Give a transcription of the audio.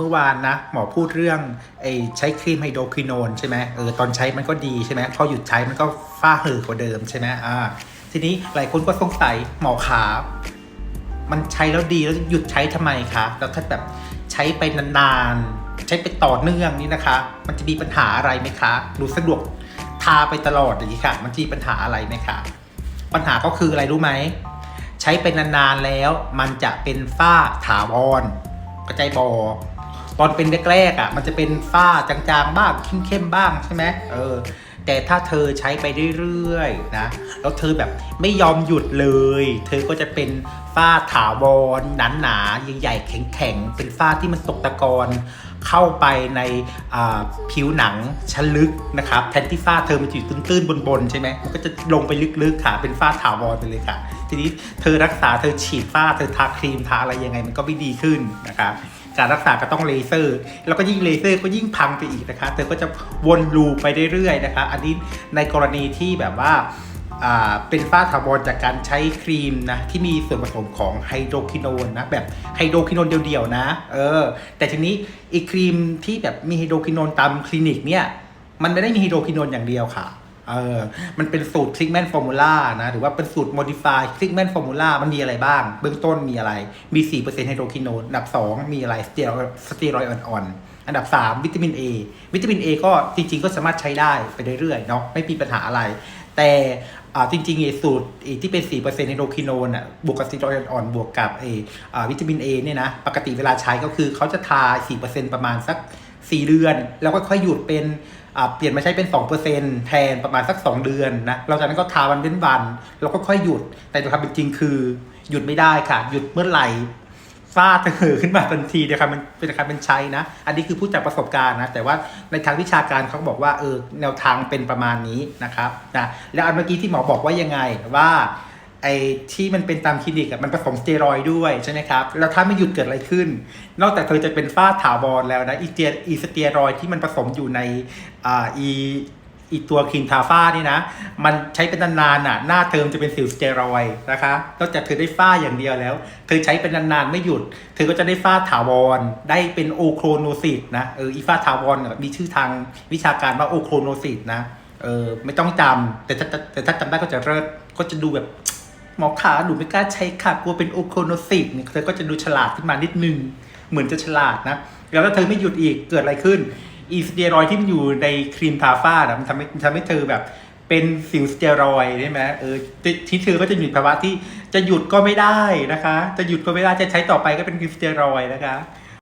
เมื่อวานนะ หมอพูดเรื่องไอ้ใช้ครีมไฮโดรควิโนนใช่ไหมเออตอนใช้มันก็ดีใช่ไหมพอหยุดใช้มันก็ฝ้าเห่อกว่าเดิมใช่ไหมอ่าทีนี้หลายคนก็สงสัยหมอขามันใช้แล้วดีแล้วหยุดใช้ทำไมคะแล้วถ้าแบบใช้ไปนานๆ ใช้ไปต่อเนื่องนี่นะคะ มันจะมีปัญหาอะไรไหมคะหรือสะดวกทาไปตลอดอย่างนี้ค่ะ มันจะมีปัญหาอะไรไหมคะปัญหาก็คืออะไรรู้ไหมใช้ไปนานๆแล้ว มันจะเป็นฝ้าถาวรกระจายบอ ตอนเป็นแรกๆอะ มันจะเป็นฝ้าจางๆบ้างเข้มๆบ้างใช่ไหมเออ แต่ถ้าเธอใช้ไปเรื่อยๆนะแล้วเธอแบบไม่ยอมหยุดเลย เธอก็จะเป็นฝ้าถาวรหนาๆใหญ่ๆแข็งๆเป็นฝ้าที่มันตกตะกอนเข้าไปในอ่าผิวหนังชั้นลึกนะครับแทนที่ฝ้าเธอมันจะอยู่ตื้นๆบนๆใช่ไหมมันก็จะลงไปลึกๆค่ะเป็นฝ้าถาวรไปเลยค่ะ ทีนี้เธอรักษาเธอฉีดฝ้าเธอทาครีมทาอะไรยังไงมันก็ไม่ดีขึ้นนะครับ การรักษาก็ต้องเลเซอร์ แล้วก็ยิ่งเลเซอร์ก็ยิ่งพังไปอีกนะคะ เธอก็จะวนลูไปเรื่อยๆนะคะ อันนี้ในกรณีที่แบบว่าเป็นฝ้าถาวรจากการใช้ครีมนะที่มีส่วนผสมของไฮโดรควิโนนนะแบบไฮโดรควิโนนเดียวๆนะเออแต่ทีนี้อีกครีมที่แบบมีไฮโดรควิโนนตามคลินิกเนี่ยมันไม่ได้มีไฮโดรควิโนนอย่างเดียวค่ะ เออ มันเป็นสูตร treatment formula นะ หรือว่าเป็นสูตร modify treatment formula มันมีอะไรบ้าง เบื้องต้นมีอะไร มี4%ไฮโดรคิโนนอันดับ 2 มีอะไรสเตียรอยด์สเตียรอยอ่อนๆ อันดับ 3 วิตามิน A วิตามิน A ก็จริง ๆ ก็สามารถใช้ได้ไปเรื่อยๆเนาะ ไม่มีปัญหาอะไร แต่อ่าจริงๆไอ้สูตรที่เป็น 4%ไฮโดรคิโนนอะ บวกกับสเตียรอยด์อ่อนๆ บวกกับไอ้อ่าวิตามิน A เนี่ยนะ ปกติเวลาใช้ก็คือเขาจะทา 4%ประมาณสัก 4 เดือน แล้วก็ค่อยหยุดเป็น เปลี่ยนมาใช้เป็น 2%แทนประมาณสัก 2 เดือนนะเราจากนั้นก็ทาวันเป็นวันแล้วก็ค่อยหยุด แต่ในความเป็นจริงคือ หยุดไม่ได้ค่ะ หยุดเมื่อไหร่ฝ้าจะเห่อขึ้นมาทันทีนะครับมันเป็นการเป็นใช้นะ อันนี้คือพูดจากประสบการณ์นะ แต่ว่าในทางวิชาการเขาบอกว่าเออแนวทางเป็นประมาณนี้นะครับนะแล้วอันเมื่อกี้ที่หมอบอกว่ายังไงว่า ไอ้ที่มันเป็นตามคลินิกอะมันผสมสเตียรอยด์ด้วยใช่ไหมครับ แล้วถ้าไม่หยุดเกิดอะไรขึ้น นอกจากเธอจะเป็นฝ้าถาวรแล้วนะอีเตียอีสเตียรอยที่มันผสมอยู่ในอ่าอีอีตัวครีมทาฝ้านี่นะ มันใช้เป็นนานๆน่ะ หน้าเทอมจะเป็นสิวสเตียรอยนะคะนอกจากเธอได้ฝ้าอย่างเดียวแล้ว เธอใช้เป็นนานๆไม่หยุด เธอก็จะได้ฝ้าถาวร ได้เป็นโอโครโนซิตนะ เออ อีฝ้าถาวรมีชื่อทางวิชาการว่าโอโครโนซิตนะ เออ ไม่ต้องจำแต่ถ้าแต่ถ้าจำได้ก็จะเลิศก็จะดูแบบ หมอขาหนูไม่กล้าใช้ค่ะกลัวเป็นโอโคโนซิตเนี่ยเธอก็จะดูฉลาดขึ้นมานิดนึง เหมือนจะฉลาดนะ แล้วถ้าเธอไม่หยุดอีกเกิดอะไรขึ้น อีสเตียรอยที่มันอยู่ในครีมทาฝ้านะมันทำให้ทำให้เธอแบบเป็นสิวสเตียรอยด์ใช่ไหมเออที่เธอก็จะอยู่ภาวะที่จะหยุดก็ไม่ได้นะคะ จะหยุดก็ไม่ได้จะใช้ต่อไปก็เป็นครีมสเตียรอยนะคะ